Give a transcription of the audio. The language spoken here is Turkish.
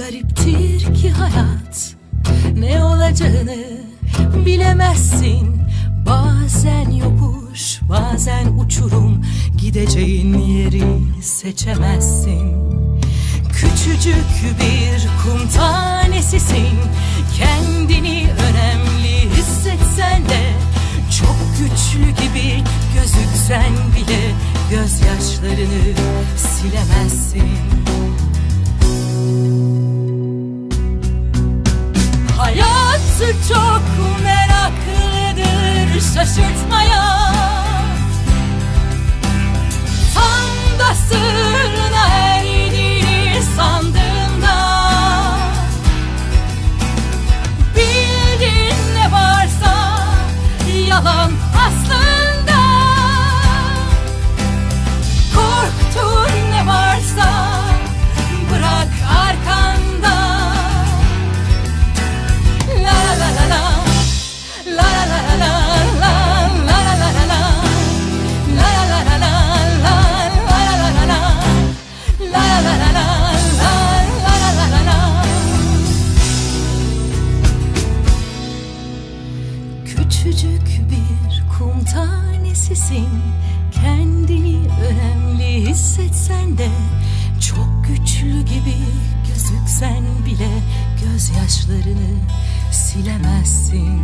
gariptir ki hayat. Ne olacağını bilemezsin. Bazen yokuş bazen uçurum. Gideceğin yeri seçemezsin. Küçücük bir kum tanesisin. Kendini önemli hissetsen de Çok güçlü gibi gözüksen bile Gözyaşlarını silemezsin Hayat çok meraklıdır şaşırtmaya. Tam da sırrına erdiğini sandığında. Bildin ne varsa yalan aslında Küçücük bir kum tanesisin. Kendini önemli hissetsen de Çok güçlü gibi gözüksen bile Gözyaşlarını silemezsin